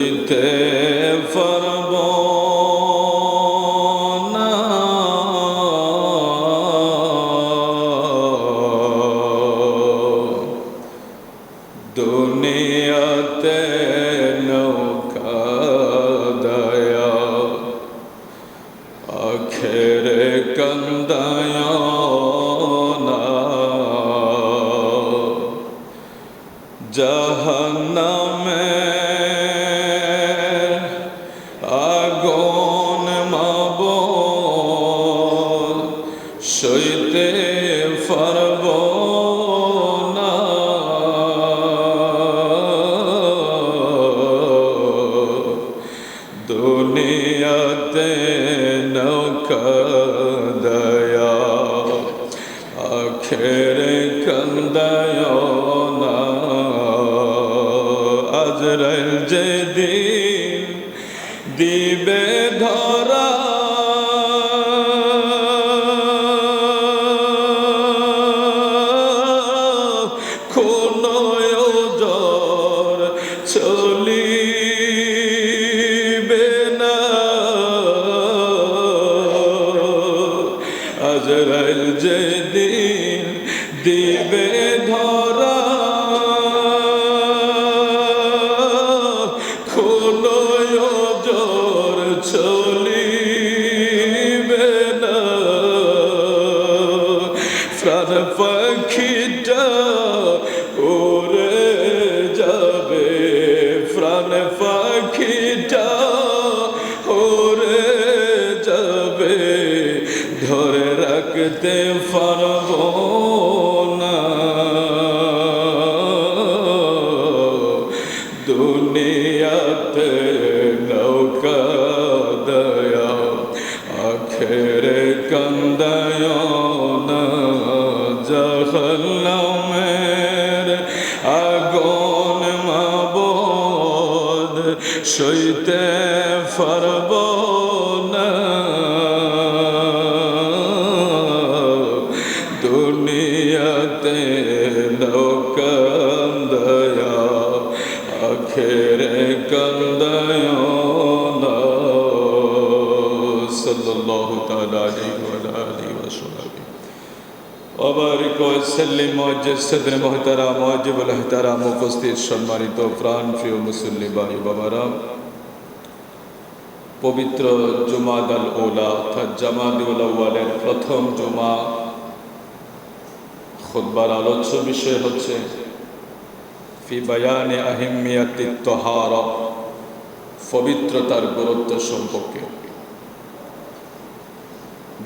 দিতে দুনিয়াতে নৌকা দয়া আখের কন্দায় প্রাণ দুনিয়াতে নৌকা দয়া, আখেরে কন্দায় না। সাল্লাল্লাহু তাআলা আলাইহি ওয়া আলিহি ওয়া সাহবিহি ওবারিক ওয়াসাল্লিম মুআজ্জিজ সদর মুহতারাম মুআজ্জিবুল ইহতারাম উপস্থিত সম্মানিত প্রাণ প্রিয় মুসল্লি ভাই বাবারা। পবিত্র জুমাদ আল ওলা অর্থাৎ আউয়ালের প্রথম জুমা খুতবার আলোচ্য বিষয় হচ্ছে, ফি বায়ানে আহিমিয়াতি তহার, পবিত্রতার গুরুত্ব সম্পর্কে।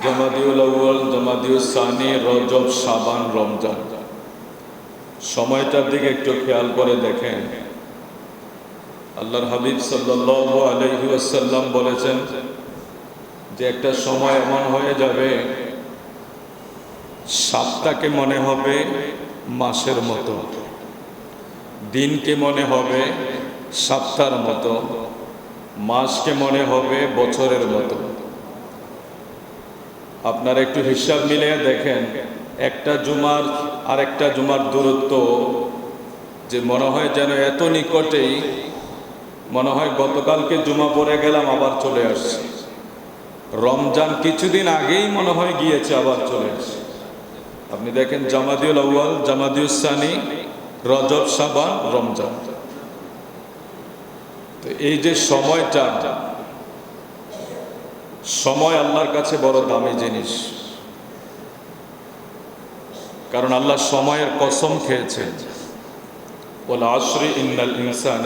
জামাদিউল আউয়াল, জামাদিউল সানি, রজব সাবান রমজান। সময়টার দিকে একটু খেয়াল করে দেখেন। আল্লাহর হাবিব সাল্লাল্লাহু আলাইহি ওয়াসাল্লাম বলেছেন যে একটা সময় এমন হয়ে যাবে সাতটাকে মনে হবে মাসের মতো। দিনকে মনে হবে সপ্তাহের মতো। মাসকে মনে হবে বছরের মতো। আপনারা একটু হিসাব মিলিয়ে দেখেন, একটা জুমার আর একটা জুমার দূরত্ব যে মনে হয় যেন এত নিকটেই, মনে হয় গতকালকে জুমা পড়ে গেলাম, আবার চলে আসছি। রমজান কিছুদিন আগেই মনে হয় গিয়েছে, আবার চলে আসছে। আপনি দেখেন জামাদিউল আউয়াল জামাদিউল সানি, রজব সাবান, রমজান। তো এই যে সময়টা, সময় আল্লাহর কাছে বড় দামি জিনিস। কারণ আল্লাহ সময়ের কসম খেয়েছেন। বলে আশ্রী ইন্নাল ইনসান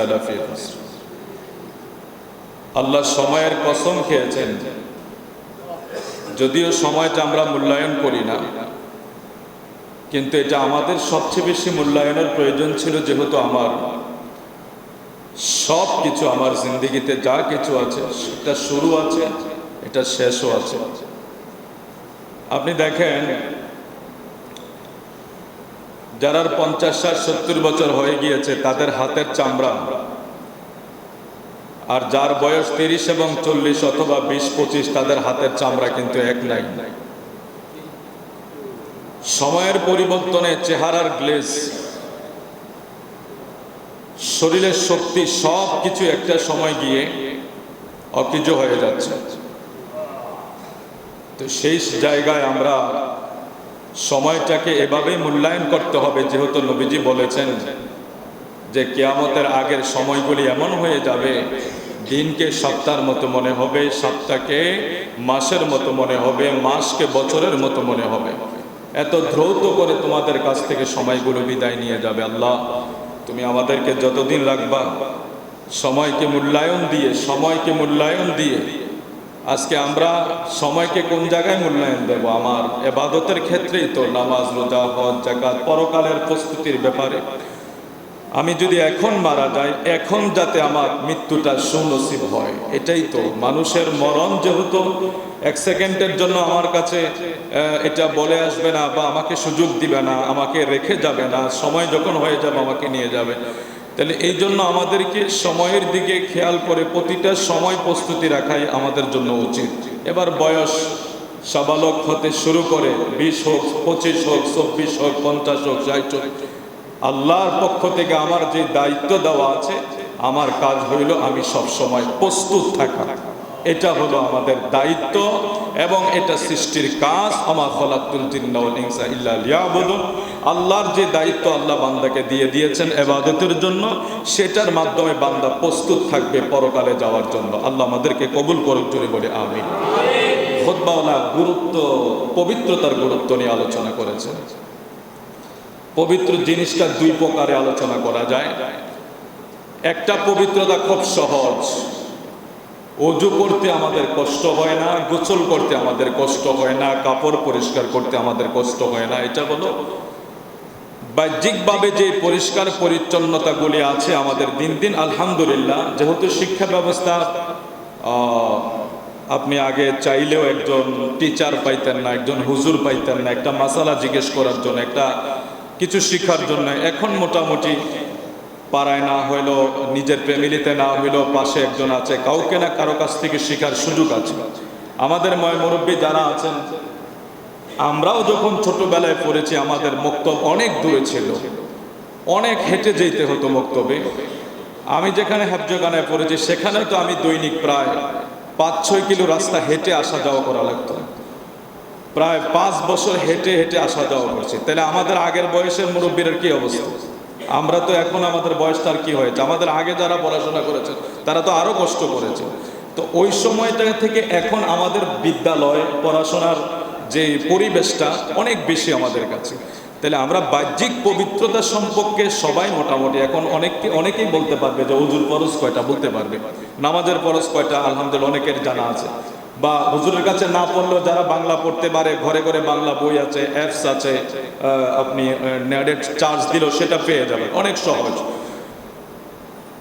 আল্লাহ সময়ের কসম খেয়েছেন। যদিও সময়টা আমরা মূল্যায়ন করি না কিন্তু এটা আমাদের সবচেয়ে বেশি মূল্যায়নের প্রয়োজন ছিল যেহেতু আমার সব কিছু আমার জিন্দিগিতে যা কিছু আছে, সেটা শুরু আছে, এটা শেষও আছে। আপনি দেখেন, যারা পঞ্চাশ, ষাট, সত্তর বছর হয়ে গিয়েছে, তাদের হাতের চামড়া। আর যার বয়স তিরিশ এবং চল্লিশ অথবা বিশ, পঁচিশ, তাদের হাতের চামড়া কিন্তু এক নাই। সময়ের পরিবর্তনে চেহারার গ্লেজ, শরীরের শক্তি সব কিছু একটা সময় গিয়ে অকিজ হয়ে যাচ্ছে। তো সেই জায়গায় আমরা সময়টাকে এভাবে মূল্যায়ন করতে হবে, যেহেতু নবীজি বলেছেন যে কেয়ামতের আগের সময়গুলি এমন হয়ে যাবে, দিনকে সপ্তাহের মতো মনে হবে, সপ্তাহকে মাসের মতো মনে হবে, মাসকে বছরের মতো মনে হবে। এত দ্রুত করে তোমাদের কাছ থেকে সময়গুলো বিদায় নিয়ে যাবে আল্লাহ। তুমি আমাদেরকে যতদিন রাখবা, সময়কে মূল্যায়ন দিয়ে, সময়কে মূল্যায়ন দিয়ে, আজকে আমরা সময়কে কোন জায়গায় মূল্যায়ন দেব? আমার এবাদতের ক্ষেত্রেই তো নামাজ, রোজা, হজ জাকাত পরকালের প্রস্তুতির ব্যাপারে। আমি যদি এখন মারা যাই, এখন যাতে আমার মৃত্যুটা সুনসিব হয়। এটাই তো। মানুষের মরণ যেহেতু, এক সেকেন্ডের জন্য আমার কাছে এটা বলে আসবে না বা আমাকে সুযোগ দিবে না, আমাকে রেখে যাবে না, সময় যখন হয়ে যাবে আমাকে নিয়ে যাবে। তাহলে এই জন্য আমাদেরকে সময়ের দিকে খেয়াল করে প্রতিটা সময় প্রস্তুতি রাখাই আমাদের জন্য উচিত। এবার বয়স সাবালক হতে শুরু করে, বিশ হোক, পঁচিশ হোক, চব্বিশ হোক, পঞ্চাশ হোক, ষাট হোক আল্লাহর পক্ষ থেকে আমার যে দায়িত্ব দেওয়া আছে, আমার কাজ হইল আমি সব সময় প্রস্তুত থাকা। এটা হলো আমাদের দায়িত্ব এবং এটা সৃষ্টির কাজ। আমার ফলাতুল জিন্নাউলিংসা আল্লাহর যে দায়িত্ব আল্লাহ বান্দাকে দিয়ে দিয়েছেন এবাদতের জন্য, সেটার মাধ্যমে বান্দা প্রস্তুত থাকবে পরকালে যাওয়ার জন্য। আল্লাহ আমাদেরকে কবুল করুক, জোরে বলে আমিন। খোদবাওয়ালা গুরুত্ব, পবিত্রতার গুরুত্ব নিয়ে আলোচনা করেছেন। পবিত্র জিনিসটা দুই প্রকারে আলোচনা করা যায়। একটা পবিত্রতা খুব সহজ। অজু করতে আমাদের কষ্ট হয় না, গোসল করতে আমাদের কষ্ট হয় না, কাপড় পরিষ্কার করতে আমাদের কষ্ট হয় না, এটা হলো বাহ্যিকভাবে যে পরিষ্কার পরিচ্ছন্নতাগুলি আছে আমাদের দিন দিন, আলহামদুলিল্লাহ। যেহেতু শিক্ষা ব্যবস্থা আপনি আগে চাইলেও একজন টিচার পাইতেন না, একজন হুজুর পাইতেন না, একটা মাসালা জিজ্ঞেস করার জন্য, একটা কিছু শিক্ষার জন্য এখন মোটামুটি পাড়ায় না হইল, নিজের ফ্যামিলিতে না হইলেও পাশে একজন আছে, কাউকে না কারও কাছ থেকে শেখার সুযোগ আছে। আমাদের ময় মুরব্বী যারা আছেন, আমরাও যখন ছোটবেলায় পড়েছি, আমাদের মক্তব অনেক দূরে ছিল। অনেক হেঁটে যেতে হতো মক্তবে। আমি যেখানে হাফজগানায় পড়েছি, সেখানে তো আমি দৈনিক প্রায় পাঁচ ছয় কিলো রাস্তা হেঁটে আসা যাওয়া করা লাগতো। প্রায় পাঁচ বছর হেঁটে হেঁটে আসা যাওয়া করছি। তাহলে আমাদের আগের বয়সের মুরব্বীর কি অবস্থা? আমরা তো এখন আমাদের বয়সটা কি হয়েছে? আমাদের আগে যারা পড়াশোনা করেছে, তারা তো আরও কষ্ট করেছে। তো ওই সময়টা থেকে এখন আমাদের বিদ্যালয় পড়াশোনার যে পরিবেশটা অনেক বেশি আমাদের কাছে। তাহলে আমরা বাহ্যিক পবিত্রতা সম্পর্কে সবাই মোটামুটি এখন অনেককে অনেকেই বলতে পারবে যে হুজুর পরশ কয়টা বলতে পারবে। নামাজের পরশ কয়টা? আলহামদুলিল্লাহ, অনেকের জানা আছে। বা হুজুরের কাছে না পড়লেও যারা বাংলা পড়তে পারে, ঘরে ঘরে বাংলা বই আছে অ্যাপস আছে আপনি নেটের চার্জ দিলেও সেটা পেয়ে যাবেন, অনেক সহজ।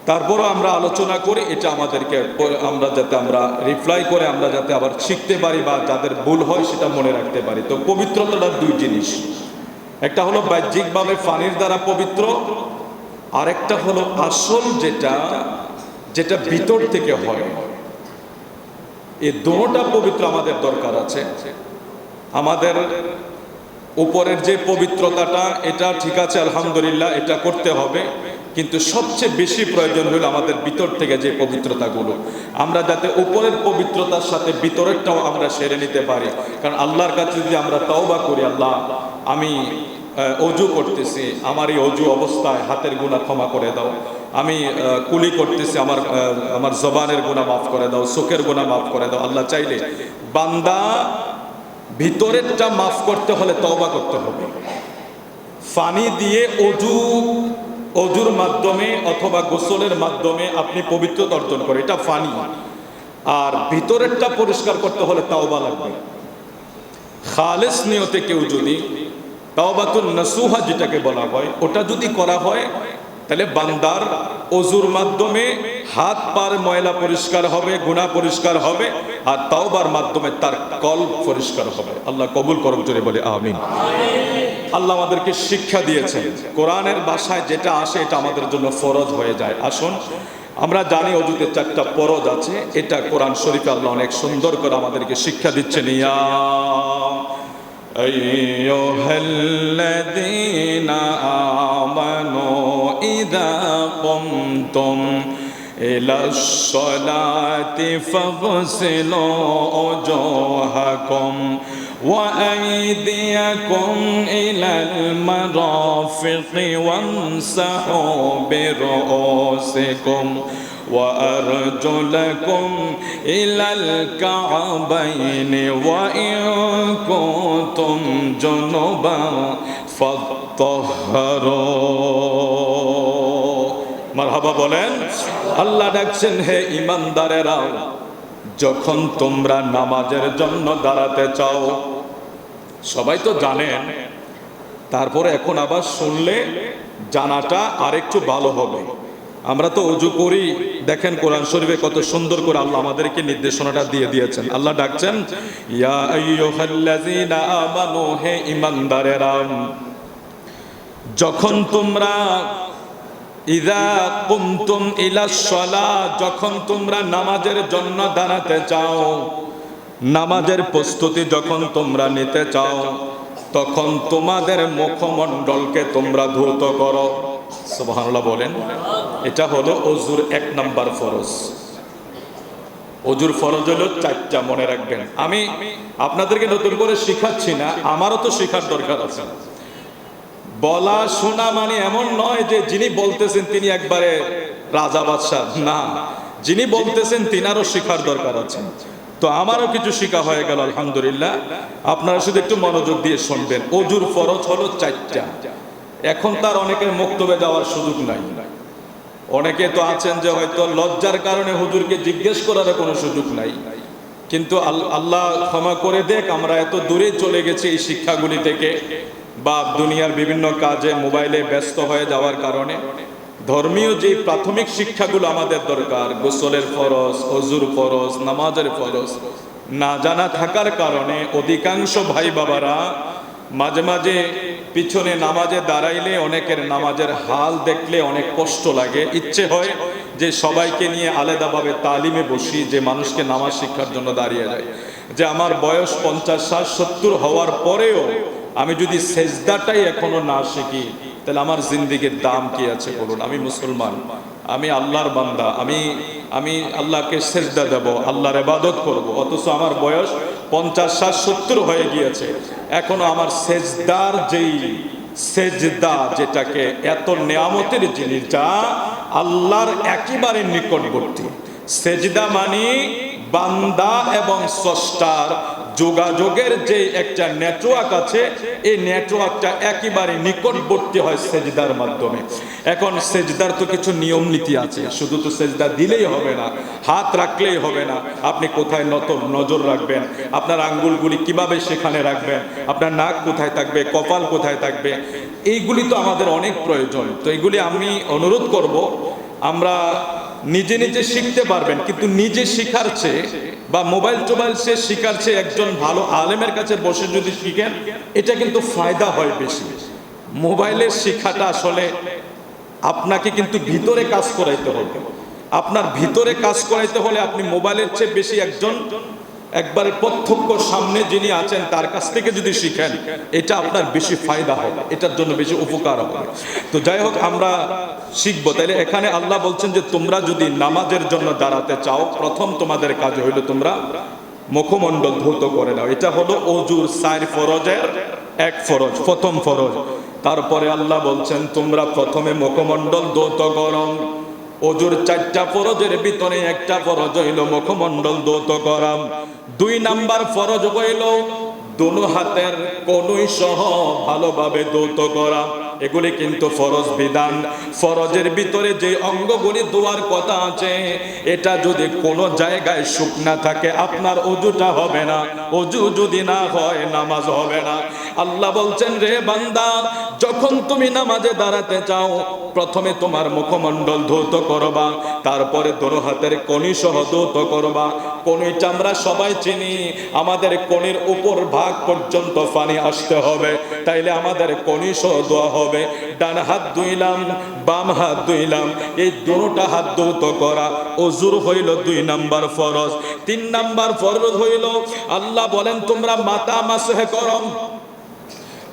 তারপরও আমরা আলোচনা করি, এটা আমাদেরকে আমরা যাতে আমরা রিপ্লাই করে আমরা যাতে আবার শিখতে পারি বা যাদের ভুল হয় সেটা মনে রাখতে পারি। তো পবিত্রতাটা দুই জিনিস। একটা হলো বাহ্যিকভাবে পানির দ্বারা পবিত্র, আরেকটা হলো আসল যেটা যেটা ভিতর থেকে হয়। এই দোনোটা পবিত্র আমাদের দরকার আছে। আমাদের উপরের যে পবিত্রতাটা, এটা ঠিক আছে, আলহামদুলিল্লাহ, এটা করতে হবে। কিন্তু সবচেয়ে বেশি প্রয়োজন হলো আমাদের ভিতর থেকে যে পবিত্রতাগুলো। আমরা যাতে উপরের পবিত্রতার সাথে ভিতরেরটাও আমরা সেরে নিতে পারি। কারণ আল্লাহর কাছে যদি আমরা তওবা করি, আল্লাহ, আমি অজু করতেছি। আমার এই অজু অবস্থায় হাতের গুণা ক্ষমা করে দাও। আমি কুলি করতেছি, আমার আমার জবানের গুণা মাফ করে দাও, চোখের গুণা মাফ করে দাও। আল্লাহ চাইলে বান্দা ভিতরেরটা মাফ করতে হলে তওবা করতে হবে। ফানি দিয়ে অজু, অজুর মাধ্যমে অথবা গোসলের মাধ্যমে আপনি পবিত্রতা অর্জন করে এটা ফানি। আর ভিতরেরটা পরিষ্কার করতে হলে তাওবা লাগবে। খালেস নিয়তে কেউ যদি তাওবাতুন নাসুহা যেটাকে বলা হয়, ওটা যদি করা হয়, তাহলে বান্দার অজুর মাধ্যমে হাত পার ময়লা পরিষ্কার হবে গুণা পরিষ্কার হবে, আর তাওবার মাধ্যমে তার কল পরিষ্কার হবে। আল্লাহ কবুল করুক, জোরে বলে আমিন। আল্লাহ আমাদেরকে শিক্ষা দিয়েছেন, কোরআনের ভাষায় যেটা আসে, এটা আমাদের জন্য ফরজ হয়ে যায়। আসুন, আমরা জানি অজুতে চারটা পরজ আছে, এটা কোরআন শরীফ আল্লাহ অনেক সুন্দর করে আমাদেরকে শিক্ষা দিচ্ছেন। ইয়া أيها الذين آمنوا إذا قمتم إلى الصلاة فاغسلوا وجوهكم وأيديكم إلى المرافق وامسحوا برؤوسكم وأرجلكم إلى الكعبين وإن كنتم জনবা ফতহর। মারহাবা বলেন, আল্লাহ ডাকছেন, হে ইমানদারেরা, যখন তোমরা নামাজের জন্য দাঁড়াতে চাও, সবাই তো জানেন, তারপরে এখন আবার শুনলে জানাটা আরেকটু ভালো হবে। আমরা তো অজু করি। দেখেন কোরআন শরীফে কত সুন্দর করে আল্লাহ আমাদেরকে নির্দেশনাটা দিয়ে দিয়েছেন। আল্লাহ ডাকছেন যখন তোমরা ইদা কুমতুম ইলা সলা, যখন তোমরা নামাজের জন্য দাঁড়াতে চাও, নামাজের প্রস্তুতি যখন তোমরা নিতে চাও, তখন তোমাদের মুখমণ্ডলকে তোমরা ধৌত করো। সুবহানাল্লাহ বলেন। এটা হলো অজুর এক নাম্বার ফরজ। অজুর ফরজ হলো চারটা মনে রাখবেন। আমি আপনাদেরকে নতুন করে শিখাচ্ছি না, আমারও তো শেখার দরকার আছে। বলা শোনা মানে এমন নয় যে যিনি বলতেছেন তিনি একবারে রাজা বাদশাহ, না। যিনি বলতেছেন তিনারও শিখার দরকার আছে। তো আমারও কিছু শিখা হয়ে গেল, আলহামদুলিল্লাহ। আপনারা শুধু একটু মনোযোগ দিয়ে শুনবেন, অজুর ফরজ হলো চারটা। এখন তার অনেকের মুক্তবে যাওয়ার সুযোগ নাই। অনেকে তো আছেন যে হয়তো লজ্জার কারণে হুজুরকে জিজ্ঞেস করার কোনো সুযোগ নাই। কিন্তু আল- আল্লাহ ক্ষমা করে দেখ, আমরা এত দূরে চলে গেছি এই শিক্ষাগুলি থেকে বা দুনিয়ার বিভিন্ন কাজে মোবাইলে ব্যস্ত হয়ে যাওয়ার কারণে। ধর্মীয় যে প্রাথমিক শিক্ষাগুলো আমাদের দরকার, গোসলের ফরজ হজুর ফরজ, নামাজের ফরজ, না জানা থাকার কারণে অধিকাংশ ভাই বাবারা মাঝে মাঝে পিছনে নামাজে দাঁড়াইলে অনেকের নামাজের হাল দেখলে অনেক কষ্ট লাগে। ইচ্ছে হয় যে সবাইকে নিয়ে আলাদাভাবে তালিমে বসি, যে মানুষকে নামাজ শিক্ষার জন্য দাঁড়িয়ে যায়। যে আমার বয়স পঞ্চাশ, ষাট, সত্তর হওয়ার পরেও আমি যদি সেজদাটাই এখনও না শিখি, তাহলে আমার জিন্দিগির দাম কি আছে বলুন? আমি মুসলমান, আমি আল্লাহর বান্দা, আমি আমি আল্লাহকে সেজদা দেব, আল্লাহর ইবাদত করব, অথচ আমার বয়স পঞ্চাশ ষাট সত্তর হয়ে গিয়েছে। এখনও আমার সেজদার যেই সেজদা যেটাকে এত নিয়ামতের জিনিস যা আল্লাহর একেবারে নিকটবর্তী। সেজদা মানে বান্দা এবং স্রষ্টার যোগাযোগের যে একটা নেটওয়ার্ক আছে, এই নেটওয়ার্কটা একেবারে নিকটবর্তী হয় সেজদার মাধ্যমে। এখন সেজদার তো কিছু নিয়ম নীতি আছে, শুধু তো সেজদা দিলেই হবে না, হাত রাখলেই হবে না। আপনি কোথায় নত নজর রাখবেন? আপনার আঙ্গুলগুলি কীভাবে সেখানে রাখবেন? আপনার নাক কোথায় থাকবে? কপাল কোথায় থাকবে? এইগুলি তো আমাদের অনেক প্রয়োজন। তো এইগুলি আমি অনুরোধ করব, আমরা নিজে নিজে শিখতে পারবেন, কিন্তু নিজে শিখার চেয়ে বা মোবাইল টোবাইল সে শিখার চেয়ে একজন ভালো আলেমের কাছে বসে যদি শিখেন, এটা কিন্তু ফায়দা হয় বেশি। মোবাইলের শিক্ষাটা আসলে আপনাকে কিন্তু ভিতরে কাজ করাইতে হবে। আপনার ভিতরে কাজ করাইতে হলে আপনি মোবাইলের চেয়ে বেশি একজন একবারে প্রত্যক্ষ সামনে যিনি আছেন, তার কাছ থেকে যদি শিখেন, এটা আপনার বেশি ফায়দা হবে, এটার জন্য বেশি উপকার হবে। তো যাই হোক, আমরা শিখব। তাইলে এখানে আল্লাহ বলছেন যে, তোমরা যদি নামাজের জন্য দাঁড়াতে চাও, প্রথম তোমাদের কাজ হইল তোমরা মুখমণ্ডল ধৌত করে নাও। এটা হলো অজুর সাইর ফরজের এক ফরজ, প্রথম ফরজ। তারপরে আল্লাহ বলছেন, তোমরা প্রথমে মুখমণ্ডল ধৌত করো। অজুর চারটা ফরজের ভিতরে একটা ফরজ হইল মুখমণ্ডল দৌত করাম দুই নাম্বার ফরজ হইল, দোনো হাতের কোনই সহ ভালোভাবে দৌত করা। এগুলি কিন্তু ফরজ বিধান। ফরজের ভিতরে যে অঙ্গগুলি দোয়ার কথা আছে, এটা যদি কোনো জায়গায় শুকনা থাকে, আপনার অজুটা হবে না। অজু যদি না হয়, নামাজ হবে না। আল্লাহ বলছেন রে বান্দা, যখন তুমি নামাজে দাঁড়াতে চাও প্রথমে তোমার মুখমণ্ডল ধৌত করবা, তারপরে দোনো হাতের কনি সহ ধৌত করবা। কনিটা আমরা সবাই চিনি, আমাদের কনির উপর ভাগ পর্যন্ত পানি আসতে হবে, তাইলে আমাদের কনি সহ দোয়া হবে। ডান হাত ধুইলাম, বাম হাত ধুইলাম, এই দুটা হাত ধৌত করা। অজুর হইল দুই নাম্বার ফরজ। তিন নাম্বার ফরজ হইল, আল্লাহ বলেন, তোমরা মাতা মাসহে করম।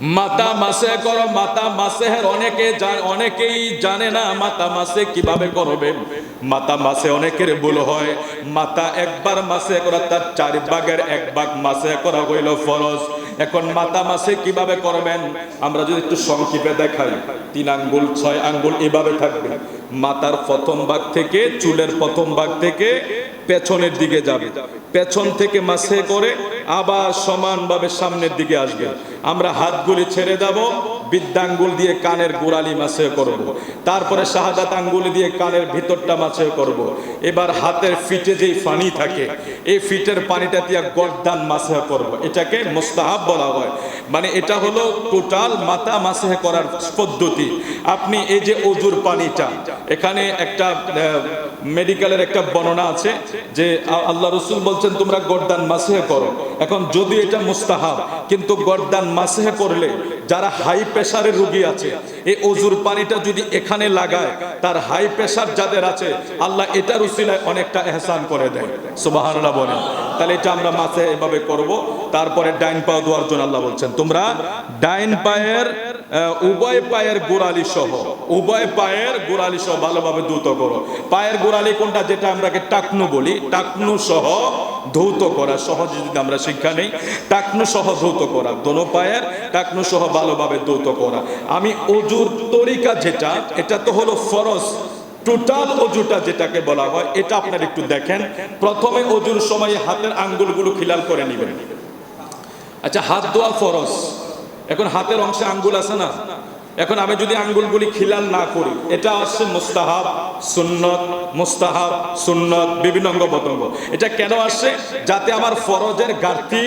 মাতা মাসে করো, মাতা মাসেহের অনেকে অনেকেই জানে না মাতা মাসে কীভাবে করবে। মাতা মাসে অনেকের ভুল হয়। মাতা একবার মাসে করা, তার চার ভাগের এক ভাগ মাসে করা হইল ফরজ। এখন মাতা মাসে কীভাবে করবেন? আমরা যদি একটু সংক্ষেপে দেখাই। তিন আঙ্গুল, ছয় আঙ্গুল এভাবে থাকবে। মাতার প্রথম ভাগ থেকে চুলের প্রথম ভাগ থেকে পেছনের দিকে যাবে। পেছন থেকে মাসে করে আবার সমানভাবে সামনের দিকে আসবে আমরা হাতগুলি ছেড়ে দেব, বৃদ্ধাঙ্গুল দিয়ে কানের গোড়ালি মাসে করব। তারপরে শাহাদাত আঙ্গুলি দিয়ে কানের ভিতরটা মাসে করব। এবার হাতের ফিটে যেই পানি থাকে, এই ফিটের পানিটা দিয়ে গর্দান মাসে করব। এটাকে মোস্তাহাব বলা হয় মানে এটা হলো টোটাল মাথা মাসে করার পদ্ধতি আপনি এই যে অজুর পানিটা, এখানে একটা মেডিকেলের একটা বর্ণনা আছে যে আল্লাহ রসুল বলছেন, তোমরা গর্দান মাসে করো এখন যদি এটা মুস্তাহাব, কিন্তু গর্দান মাসে করলে যারা হাই প্রেশারের রুগী আছে এই অজুর পানিটা যদি এখানে লাগায়, তার হাই প্রেশার যাদের আছে, আল্লাহ এটার উসিলায় অনেকটা এহসান করে দেয়। সুবাহান্লাহ বলেন। তাহলে এটা আমরা মাসে এভাবে করব। তারপরে ডাইন পা দেওয়ার জন্য আল্লাহ বলছেন, তোমরা ডাইন পায়ের উভয় পায়ের গোড়ালি সহ, উভয় পায়ের গোড়ালি সহ ভালোভাবে দ্রুত করো। পায়ের গোড়ালি কোনটা? যেটা আমরাকে টাকনু বলি। টাকনু সহ ধৌত করা, সহজে যদি আমরা শিক্ষা নেই। টাকনু সহ ধৌত করা, দোনো পায়ের টাকনু সহ ভালোভাবে ধৌত করা। আমি অজুর তরিকা যেটা, এটা তো হলো ফরজ। টোটাল অজুটা যেটাকে বলা হয়, এটা আপনারা একটু দেখেন। প্রথমে অজুর সময় হাতের আঙ্গুলগুলো খিলাল করে নেবেন। আচ্ছা হাত ধোয়া ফরজ। এখন হাতের অংশে আঙ্গুল আছে না? এখন আমি যদি আঙ্গুলগুলি খিলাল না করি, এটা আসছে মুস্তাহাব, সুন্নত মুস্তাহাব, সুন্নত, বিভিন্ন অঙ্গ প্রত্যঙ্গ এটা কেন আসছে যাতে আমার ফরজের ঘাটতি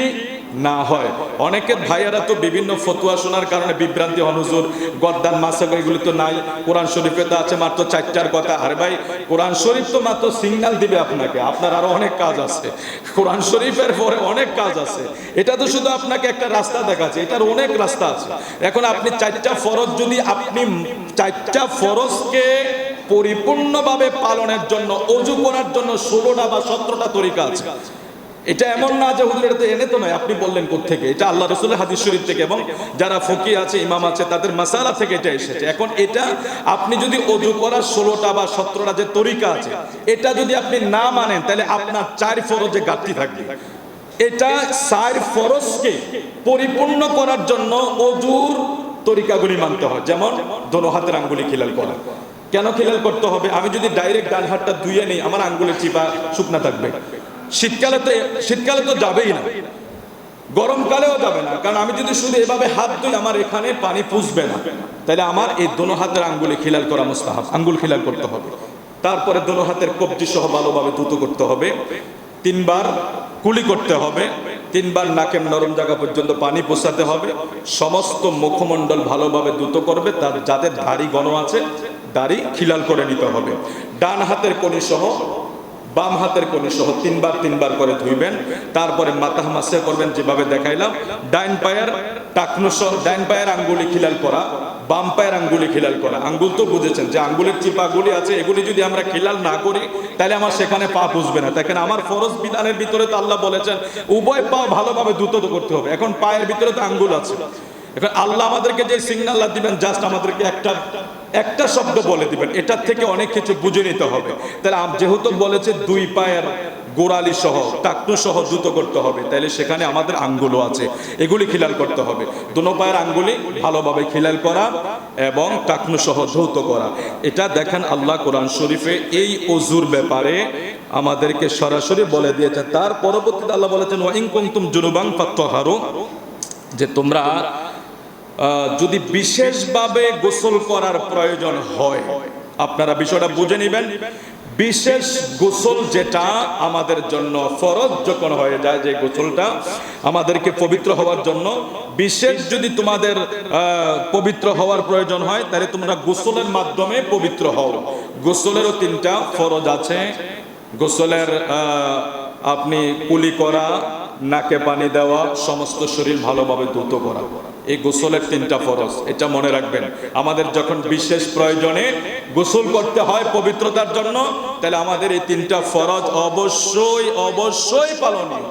না হয়। অনেকের ভাইয়েরা তো বিভিন্ন ফতুয়া শোনার কারণে বিভ্রান্তি অনুজুর গদ্দান, মাসাক, এগুলি তো নাই। কোরআন শরীফে তো আছে মাত্র চারটার কথা। আরে ভাই, কোরআন শরীফ তো মাত্র সিগন্যাল দিবে আপনাকে। আপনার আরও অনেক কাজ আছে। কোরআন শরীফের পরে অনেক কাজ আছে। এটা তো শুধু আপনাকে একটা রাস্তা দেখাচ্ছে। এটার অনেক রাস্তা আছে। এখন আপনি চারটা ফরজ যদি আপনি চারটা ফরজকে পরিপূর্ণভাবে পালনের জন্য, অজু করার জন্য ষোলোটা বা সতেরোটা তরিকা আছে। এটা এমন না যে হুজুর এটা তো এনে তো নয়, আপনি বললেন থেকে এটা আল্লাহ রসুলের হাদিস শরীফ থেকে এবং যারা ফকি আছে, ইমাম আছে, তাদের মাসালা থেকে এটা এসেছে। এখন এটা আপনি যদি অজু করার ষোলোটা বা সতেরোটা যে তরিকা আছে, এটা যদি আপনি না মানেন, তাহলে আপনার চার ফরজে ঘাটতি থাকবে। এটা চার ফরজকে পরিপূর্ণ করার জন্য অজুর তরিকাগুলি মানতে হয়। যেমন দোনো হাতের আঙ্গুলি খিলাল করা। কেন খিলাল করতে হবে? আমি যদি ডাইরেক্ট ডান হাতটা ধুয়ে নিই, আমার আঙ্গুলের চিপা শুকনা থাকবে। শীতকালে তো শীতকালে তো যাবেই না। গরমকালেও যাবে না। কারণ আমি যদি শুধু এভাবে হাত ধুই, আমার এখানে পানি পুষবে না। তাহলে আমার এই দোনো হাতের আঙ্গুলে খিলাল করা মুস্তাহাব। আঙ্গুল খিলাল করতে হবে। তারপরে দোনো হাতের কবজি সহ ভালোভাবে দ্রুত করতে হবে। তিনবার কুলি করতে হবে। তিনবার নাকের নরম জায়গা পর্যন্ত পানি পোষাতে হবে। সমস্ত মুখমণ্ডল ভালোভাবে দ্রুত করবে। তার যাদের দাড়ি গণ আছে, দাড়ি খিলাল করে নিতে হবে। ডান হাতের কনি সহ বাম হাতের কোণে সহ তিনবার তিনবার করে ধুইবেন। তারপরে মাথা মাসে করবেন যেভাবে দেখাইলাম। ডাইন পায়ের টাকনু সহ ডাইন পায়ের আঙ্গুলি খিলাল করা, বাম পায়ের আঙ্গুলি খিলাল করা। আঙ্গুল তো বুঝেছেন যে আঙ্গুলের চিপাগুলি আছে, এগুলি যদি আমরা খিলাল না করি, তাহলে আমার সেখানে পা পুষবে না। দেখেন, আমার ফরজ বিধানের ভিতরে তো আল্লাহ বলেছেন, উভয় পা ভালোভাবে দ্রুত করতে হবে। এখন পায়ের ভিতরে তো আঙ্গুল আছে। এখন আল্লাহ আমাদেরকে যে সিগনাল দিবেন জাস্ট আমাদেরকে একটা একটা শব্দ বলে দিবেন, এটার থেকে অনেক কিছু বুঝে নিতে হবে। তাহলে যেহেতু বলেছে দুই পায়ের গোড়ালি সহ, টাকনু সহ দ্রুত করতে হবে, তাহলে সেখানে আমাদের আঙ্গুলও আছে, এগুলি খিলাল করতে হবে। দুনো পায়ের আঙ্গুলি ভালোভাবে খিলাল করা এবং টাকনু সহ ধৌত করা। এটা দেখেন আল্লাহ কোরআন শরীফে এই অজুর ব্যাপারে আমাদেরকে সরাসরি বলে দিয়েছে। তার পরবর্তীতে আল্লাহ বলেছেন ওয়াইং কুনতুম জুনুবাং ফাত্তাহারু যে তোমরা যদি বিশেষভাবে গোসল করার প্রয়োজন হয়, আপনারা বিষয়টা বুঝে নেবেন। বিশেষ গোসল যেটা আমাদের জন্য ফরজ, যখন হয়ে যায় যে গোসলটা আমাদেরকে পবিত্র হওয়ার জন্য। বিশেষ যদি তোমাদের পবিত্র হওয়ার প্রয়োজন হয়, তাহলে তোমরা গোসলের মাধ্যমে পবিত্র হও। গোসলেরও তিনটা ফরজ আছে। গোসলের আপনি কুলি করা, নাকে পানি দেওয়া, সমস্ত শরীর ভালোভাবে দ্রুত করা। এই গোসলের তিনটা ফরজ, এটা মনে রাখবেন। আমাদের যখন বিশেষ প্রয়োজনে গোসল করতে হয় পবিত্রতার জন্য, তাহলে আমাদের এই তিনটা ফরজ অবশ্যই অবশ্যই পালনীয়।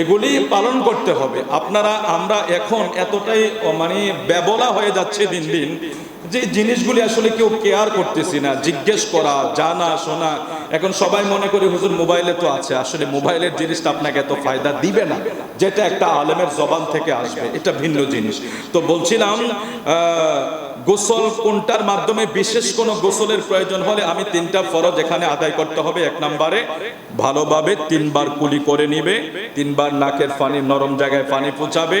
এগুলি পালন করতে হবে। আপনারা, আমরা এখন এতটাই মানে ব্যবলা হয়ে যাচ্ছে দিন দিন যে জিনিসগুলি আসলে কেউ কেয়ার করতেছি না, জিজ্ঞেস করা, জানা, শোনা। এখন সবাই মনে করি, হুজুর মোবাইলে তো আছে। আসলে মোবাইলের জিনিসটা আপনাকে এত ফায়দা দিবে না, যেটা একটা আলেমের জবান থেকে আসবে। এটা ভিন্ন জিনিস। তো বলছিলাম গোসল কোনটার মাধ্যমে বিশেষ কোনো গোসলের প্রয়োজন হলে আমি তিনটা ফরজ এখানে আদায় করতে হবে। এক নম্বরে, ভালোভাবে তিনবার কুলি করে নিবে, তিনবার নাকের পানি নরম জায়গায় পানি পৌঁছাবে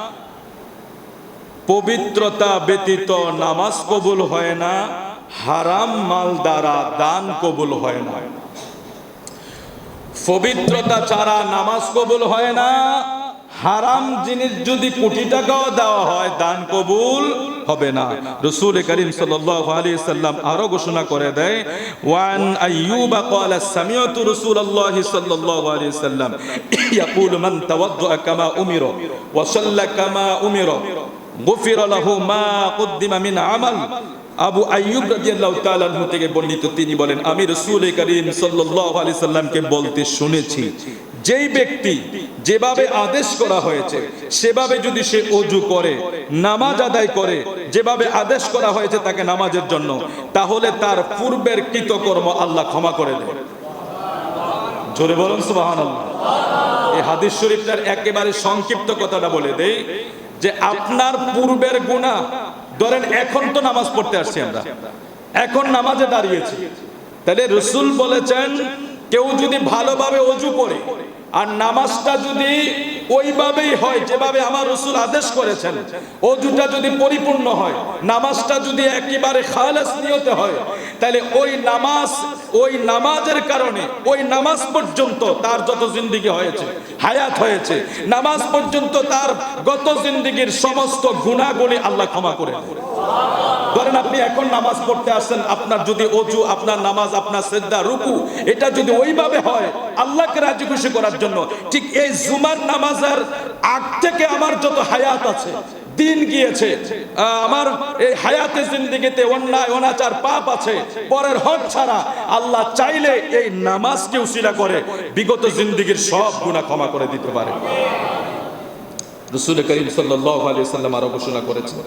পবিত্রতা ব্যতীত নামাজ কবুল হয় না, হারাম মাল দ্বারা দান কবুল হয় না। পবিত্রতা ছাড়া নামাজ কবুল হয় না, হারাম জিনিস যদি কোটি টাকাও দেওয়া হয়, দান কবুল হবে না। রসুল করিম সাল্লাল্লাহু আলাইহি সাল্লাম আরও ঘোষণা করে দেয়, ওয়ান আইয়ুবা ক্বালা সামিআতু রাসূলুল্লাহ সাল্লাল্লাহু আলাইহি সাল্লাম, ইয়াকুলু মান তাওয়াদ্দা কামা উমিরা, ওয়া সাল্লা কামা উমিরা। গুফির লাহু মা কুদ্দিমা মিন আমাল। আবু আইয়ুব রাদিয়াল্লাহু তাআলা থেকে বর্ণিত তিনি বলেন, আমি রাসূল করিম সাল্লাল্লাহু আলাইহি সাল্লামকে বলতে শুনেছি, যেই ব্যক্তি যেভাবে আদেশ করা হয়েছে, সেভাবে যদি সে অজু করে, নামাজ আদায় করে, যেভাবে আদেশ করা হয়েছে তাকে নামাজের জন্য, তাহলে তার পূর্বের কৃতকর্ম আল্লাহ ক্ষমা করে দেয় জোরে বলুন সুবহানাল্লাহ। এই হাদিস শরীফটার একেবারে সংক্ষিপ্ত কথাটা বলে দেই। যে আপনার পূর্বের গুণা ধরেন এখন তো নামাজ পড়তে আসছি আমরা। এখন নামাজে দাঁড়িয়েছি। তাহলে রসুল বলেছেন, কেউ যদি ভালোভাবে অজু করে আর নামাজটা যদি ওইভাবেই হয়, যেভাবে আমার রসুল আদেশ করেছেন, অজুটা যদি পরিপূর্ণ হয়, নামাজটা যদি একেবারে খালেস নিয়তে হয়, তাহলে ওই নামাজ, ওই নামাজের কারণে, ওই নামাজ পর্যন্ত তার যত জিন্দিগি হয়েছে, হায়াত হয়েছে, নামাজ পর্যন্ত তার গত জিন্দিগির সমস্ত গুণাগুলি আল্লাহ ক্ষমা করে। ধরেন আপনি এখন নামাজ পড়তে আপনার যদি অজু, আপনার নামাজ, আপনার শ্রদ্ধা, রুকু, এটা যদি ওইভাবে হয়, আল্লাহকে রাজি খুশি করার জন্য, ঠিক এই জুমার নামাজের আগ থেকে আমার যত হায়াত আছে, দিন গিয়েছে আমার এই জিন্দিগিতে অন্যায়, অনাচার, পাপ আছে, পরের হক ছাড়া আল্লাহ চাইলে এই নামাজকে উসিলা করে, বিগত জিন্দিগির সব গুনাহ ক্ষমা করে দিতে পারে। রসুল করিম সাল্লাল্লাহু আলাইহি সাল্লাম আরও ঘোষণা করেছেন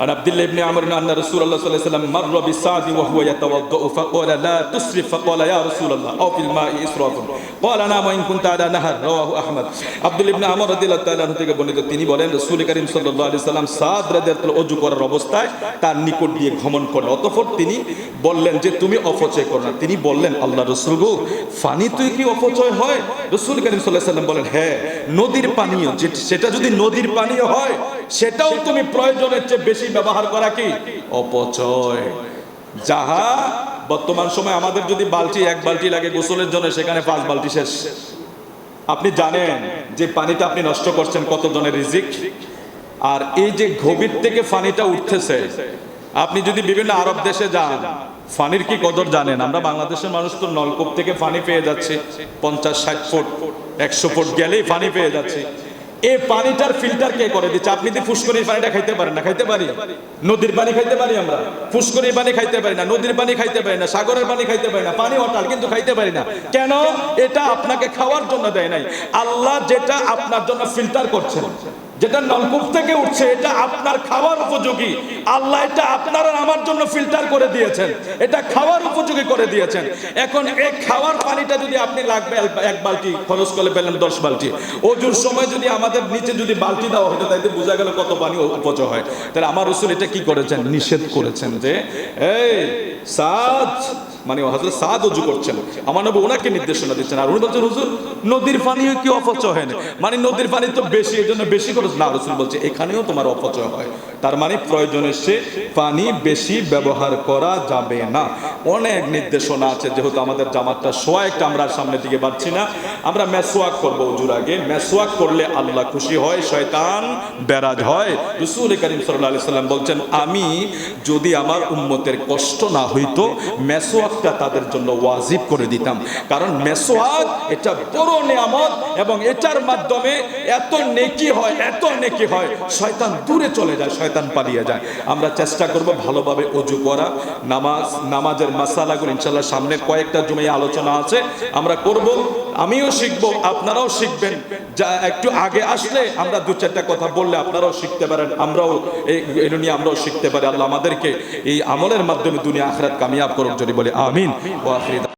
عن عبد الله بن عمرو أن رسول الله صلى الله عليه وسلم مر بسعد وهو يتوضأ فقال لا تسرف فقال يا رسول الله أو في الماء إسراف قال نعم وإن كنت على نهر رواه أحمد عبد الله بن عمر رضي الله تعالى عنه থেকে বর্ণিত তিনি বলেন রাসূল করিম সাল্লাল্লাহু আলাইহি সাল্লাম সাদ রাদিয়াল্লাহু অজু করার অবস্থায় তার নিকট দিয়ে ভ্রমণ করেন অতঃপর তিনি বললেন যে তুমি অপচয় করো না তিনি বললেন আল্লাহ রসুল গো পানি তুই কি অপচয় হয় রসুল করিম সাল্লাল্লাহু আলাইহি সাল্লাম বলেন হ্যাঁ নদীর পানীয় যে- সেটা যদি নদীর পানীয় হয় সেটাও তুমি প্রয়োজনের চেয়ে বেশি ব্যবহার করা কি? অপচয়। যাহা বর্তমান সময় আমাদের যদি বালতি এক বালতি লাগে গোসলের জন্য, সেখানে পাঁচ বালতি শেষ। আপনি জানেন যে পানিটা আপনি নষ্ট করছেন কত জনের রিজিক? আর এই যে গভীর থেকে পানিটা উঠতেছে, আপনি যদি বিভিন্ন আরব দেশে যান, ফানির কি কদর জানেন? আমরা বাংলাদেশের মানুষ তো নলকূপ থেকে পানি পেয়ে যাচ্ছে, পঞ্চাশ, ষাট ফুট, একশো ফুট গেলেই পানি পেয়ে যাচ্ছে। এই পানিটার ফিল্টার কে করে দিচ্ছে? আপনি যদি ফুসকরির পানিটা খাইতে পারেন না, খাইতে পারি? নদীর পানি খাইতে পারি আমরা? ফুসকরির পানি খাইতে পারি না, নদীর পানি খাইতে পারি না, সাগরের পানি খাইতে পারি না, পানি অটাল, কিন্তু খাইতে পারি না। কেন? এটা আপনাকে খাওয়ার জন্য দেয় নাই। আল্লাহ যেটা আপনার জন্য ফিল্টার করছেন। যেটা নলকূপ থেকে উঠছে, এটা আপনার খাওয়ার উপযোগী। আল্লাহ এটা আপনার আমার জন্য ফিল্টার করে দিয়েছেন। এটা খাওয়ার উপযোগী করে দিয়েছেন। এখন এই খাওয়ার পানিটা যদি আপনি লাগবে, এক- বালতি, খরচ করে পেলেন দশ বালতি। অজুর সময় যদি আমাদের নিচে যদি বালতি দেওয়া হতো তাইতে বোঝা গেল কত পানি অপচয় হয়। তাহলে আমার রসুল এটা কি করেছেন? নিষেধ করেছেন যে, এই সাদ মানে হজরত সাদ উজু করছেন। আমার নবী ওনাকে নির্দেশনা দিচ্ছেন। আর উনি বলছেন, হুজুর, নদীর পানি কি অপচয় হয় না? মানে নদীর পানি তো বেশি এই জন্য বেশি খরচ না, রসুল বলছে, এখানেও তোমার অপচয় হয়। তার মানে প্রয়োজন এসে পানি বেশি ব্যবহার করা যাবে না। অনেক নির্দেশনা আছে, যেহেতু আমাদের জামাতটা সোয়া একটা, আমরা সামনের দিকে পাচ্ছি না। আমরা মেসোয়াক করব উজুর আগে। মেসোয়াক করলে আল্লাহ খুশি হয়, শয়তান বেরাজ হয়। রসুল করিম সাল্লাহ সাল্লাম বলছেন, আমি যদি আমার উম্মতের কষ্ট না হইতো মেসোয়াকটা তাদের জন্য ওয়াজিব করে দিতাম। কারণ মেসোয়াক, এটা বড় নিয়ামত এবং এটার মাধ্যমে এত নেকি হয়, এত নেকি হয়, শয়তান দূরে চলে যায়, শয়তান পালিয়ে যায়। আমরা চেষ্টা করব ভালোভাবে অজু করা, নামাজ, নামাজের মাসালাগুলো ইনশাল্লাহ সামনে কয়েকটা জমি আলোচনা আছে, আমরা করব। আমিও শিখব, আপনারাও শিখবেন। যা একটু আগে আসলে আমরা দু চারটা কথা বললে আপনারাও শিখতে পারেন, আমরাও এই নিয়ে আমরাও শিখতে পারি। আল্লাহ আমাদেরকে এই আমলের মাধ্যমে দুনিয়া আখরাত কামিয়াব করুন যদি বলে আমিন। ও আখরিদ